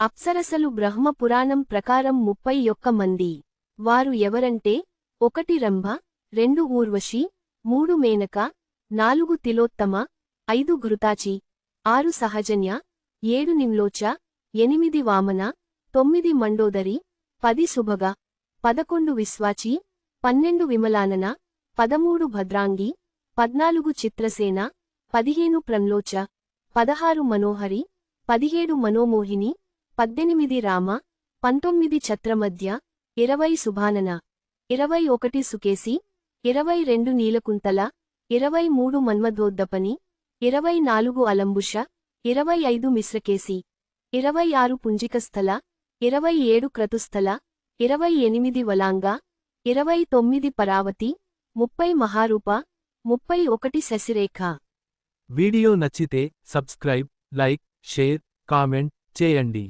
అప్సరసలు బ్రహ్మ పురాణం ప్రకారం ముప్పై ఒక్క మంది. వారు ఎవరంటే ఒకటి రంభ రెండు ఊర్వశి మూడు మేనక నాలుగు తిలోత్తమ ఐదు ఘృతాచి ఆరు సహజన్య ఏడు నిమ్లోచ ఎనిమిది వామన తొమ్మిది మండోదరి పది సుభగ పదకొండు విశ్వాచి పన్నెండు విమలానన పదమూడు భద్రాంగి పద్నాలుగు చిత్రసేన పదిహేను ప్రంలోచ పదహారు మనోహరి పదిహేడు మనోమోహిని పద్దెనిమిది రామ పంతొమ్మిది ఛత్రమధ్య ఇరవై సుభానన ఇరవై ఒకటి సుకేసి ఇరవై రెండు నీలకుంతల ఇరవై మూడు మన్మధోద్దపని ఇరవై నాలుగు అలంబుష ఇరవై ఐదు మిశ్రకేసి ఇరవై ఆరు పుంజికస్థల ఇరవై ఏడు క్రతుస్థల ఇరవై ఎనిమిది వలాంగ ఇరవై తొమ్మిది పరావతి ముప్పై మహారూప ముప్పై ఒకటి శశిరేఖ. వీడియో నచ్చితే సబ్స్క్రైబ్ లైక్ షేర్ కామెంట్ చేయండి.